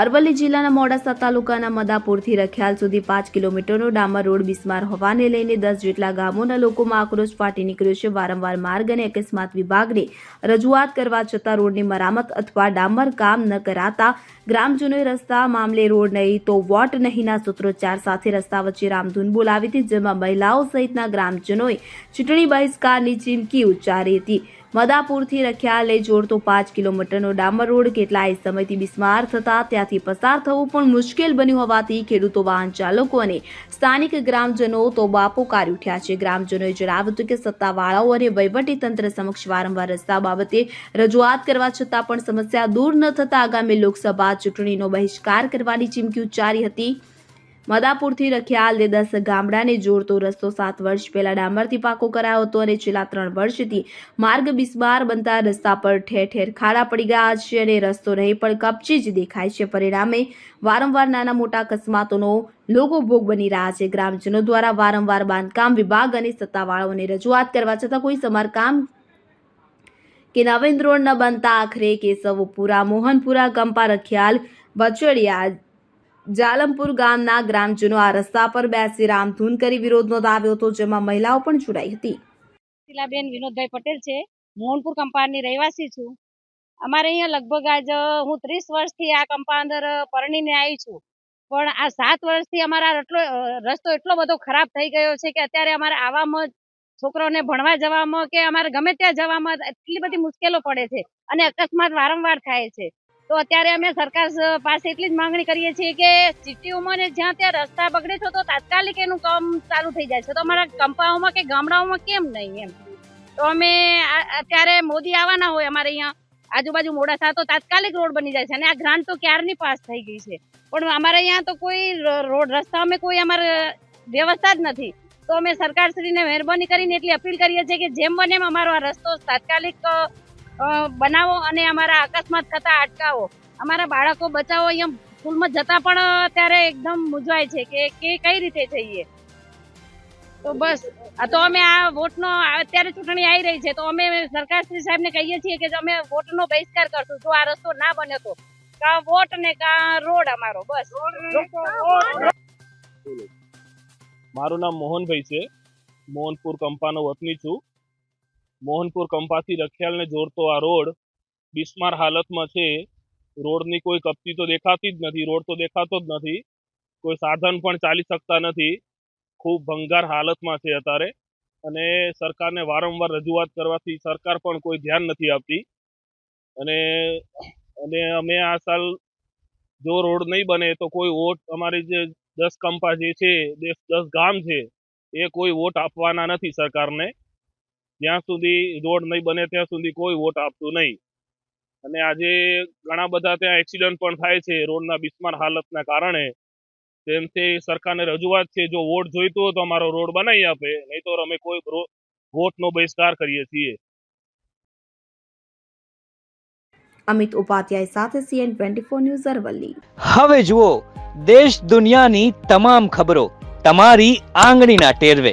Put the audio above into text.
અરવલ્લી જિલ્લાના મોડાસા તાલુકાના મદાપુરથી રખિયાલ સુધી પાંચ કિલોમીટરનો ડામર રોડ બિસ્માર હોવાને લઈને દસ જેટલા ગામોના લોકોમાં આક્રોશ ફાટી નીકળ્યો છે. વારંવાર માર્ગ અને અકસ્માત વિભાગને રજૂઆત કરવા છતાં રોડની મરામત અથવા ડામર કામ ન કરાતા ગ્રામજનોએ રસ્તા મામલે રોડ નહીં તો વોટ નહીંના સૂત્રોચ્ચાર સાથે રસ્તા વચ્ચે રામધૂન બોલાવી હતી, જેમાં મહિલાઓ સહિતના ગ્રામજનોએ ચૂંટણી બહિષ્કારની ચીમકી ઉચ્ચારી હતી. મદાપુરથી રખિયાલે જોડતો પાંચ કિલોમીટરનો ડામર રોડ કેટલાય સમયથી બિસ્માર થતા ત્યાંથી પસાર થવું પણ મુશ્કેલ બન્યું હોવાથી ખેડૂતો વાહન ચાલકો અને સ્થાનિક ગ્રામજનો તો બાપો કાઢી ઉઠ્યા છે. ગ્રામજનોએ જણાવ્યું હતું કે સત્તાવાળાઓ અને વહીવટી તંત્ર સમક્ષ વારંવાર રસ્તા બાબતે રજૂઆત કરવા છતાં પણ સમસ્યા દૂર ન થતાં આગામી લોકસભા ચૂંટણીનો બહિષ્કાર કરવાની ચીમકી ઉચ્ચારી હતી. મદાપુરથી રખિયાલ દસ ગામડાને જોડતો રસ્તો સાત વર્ષ પહેલા ડામરથી પાકો કરાયો હતો અને છેલ્લા ત્રણ વર્ષથી માર્ગ બિસ્માર બનતા રસ્તા પર ઠેર ઠેર ખાડા પડી ગયા છે અને રસ્તો નહીં પણ કપચી જ દેખાય છે. પરિણામે વારંવાર નાના મોટા અકસ્માતોનો લોકો ભોગ બની રહ્યા છે. ગ્રામજનો દ્વારા વારંવાર બાંધકામ વિભાગ અને સત્તાવાળાઓને રજૂઆત કરવા છતાં કોઈ સમારકામ કે નવીન રોડ ન બનતા આખરે કેશવપુરા, મોહનપુરા કંપા રખિયાલ, બચડિયા જાલમપુર ગામના ગ્રામજનો આ રસ્તા પર બેસી રામધૂન કરી વિરોધ નોંધાવ્યો હતો, જેમાં મહિલાઓ પણ જોડાઈ હતી. શીલાબેન વિનોદભાઈ પટેલ છે. મોહનપુર કંપાની રહેવાસી છું. અમારે અહીંયા લગભગ આજ હું ત્રીસ વર્ષથી આ કંપા અંદર પરણીને આવી છું. પણ આ સાત વર્ષથી અમારા એટલો રસ્તો એટલો બધો ખરાબ થઈ ગયો છે કે અત્યારે અમારે આવામાં છોકરાઓને ભણવા જવામાં કે અમારે ગમે ત્યાં જવામાં એટલી બધી મુશ્કેલો પડે છે અને અકસ્માત વારંવાર થાય છે. તો અત્યારે અમે સરકાર પાસે એટલી જ માંગણી કરીએ છીએ કે સિટીઓમાં ને જ્યાં ત્યાં રસ્તા બગડે છે તો તાત્કાલિક એનું કામ ચાલુ થઈ જાય છે. તો અમારા કંપાઓમાં કે ગામડાઓમાં કેમ નહીં એમ? તો અમે અત્યારે મોદી આવવાના હોય અમારે અહીંયા, આજુબાજુ મોડાસા, તો તાત્કાલિક રોડ બની જાય છે અને આ ગ્રાન્ટ તો ક્યારની પાસ થઈ ગઈ છે? પણ અમારે અહીંયા તો કોઈ રોડ, રસ્તા અમે કોઈ અમારે વ્યવસ્થા જ નથી. તો અમે સરકારશ્રીને મહેરબાની કરીને એટલી અપીલ કરીએ છીએ કે જેમ બને એમ અમારો આ રસ્તો તાત્કાલિક બનાવો અને અમારા અકસ્માત થતા અટકાવો. અમારા બાળકો બચાવો અહીંયા સ્કૂલમાં જતા પણ અત્યારે એકદમ મૂંઝવાય છે કે કે કઈ રીતે જઈએ? તો બસ તો અમે આ વોટનો અત્યારે ચૂંટણી આવી રહી છે, તો અમે સરકારશ્રી સાહેબને કહીએ છીએ કે અમે વોટનો બહિષ્કાર કરશું, જો આ રસ્તો ના બને તો. કા વોટ ને કા રોડ અમારો, બસ. મારું નામ મોહનભાઈ છે. મોહનપુર કંપાનો વતની છું. મોહનપુર કંપાથી રખિયાલને જોડતો આ રોડ બિસ્માર હાલતમાં છે. રોડની કોઈ કપચી તો દેખાતી જ નથી, રોડ તો દેખાતો જ નથી. કોઈ સાધન પણ ચાલી શકતા નથી. ખૂબ ભંગાર હાલતમાં છે અત્યારે અને સરકારને વારંવાર રજૂઆત કરવાથી સરકાર પણ કોઈ ધ્યાન નથી આપતી. અને અને અમે આ સાલ જો રોડ નહીં બને તો કોઈ વોટ અમારી જે દસ કંપા જે છે દસ ગામ છે, એ કોઈ વોટ આપવાના નથી સરકારને. જ્યાં સુધી રોડ નહીં બને ત્યાં સુધી કોઈ વોટ આપતું નહીં. અને આજે ઘણા બધા ત્યાં એક્સિડન્ટ પણ થાય છે રોડના બિસ્માર હાલતના કારણે. તેમથી સરકારને રજૂઆત છે જો વોટ જોઈતો તો અમારો રોડ બનાવી આપે નહીં તો અમે કોઈ વોટનો બહિષ્કાર કરીએ છીએ. અમિત ઉપાધ્યાય સાથે CN twenty four news Aravalli. હવે જુઓ દેશ દુનિયાની તમામ ખબરો તમારી આંગળીના ટેરવે.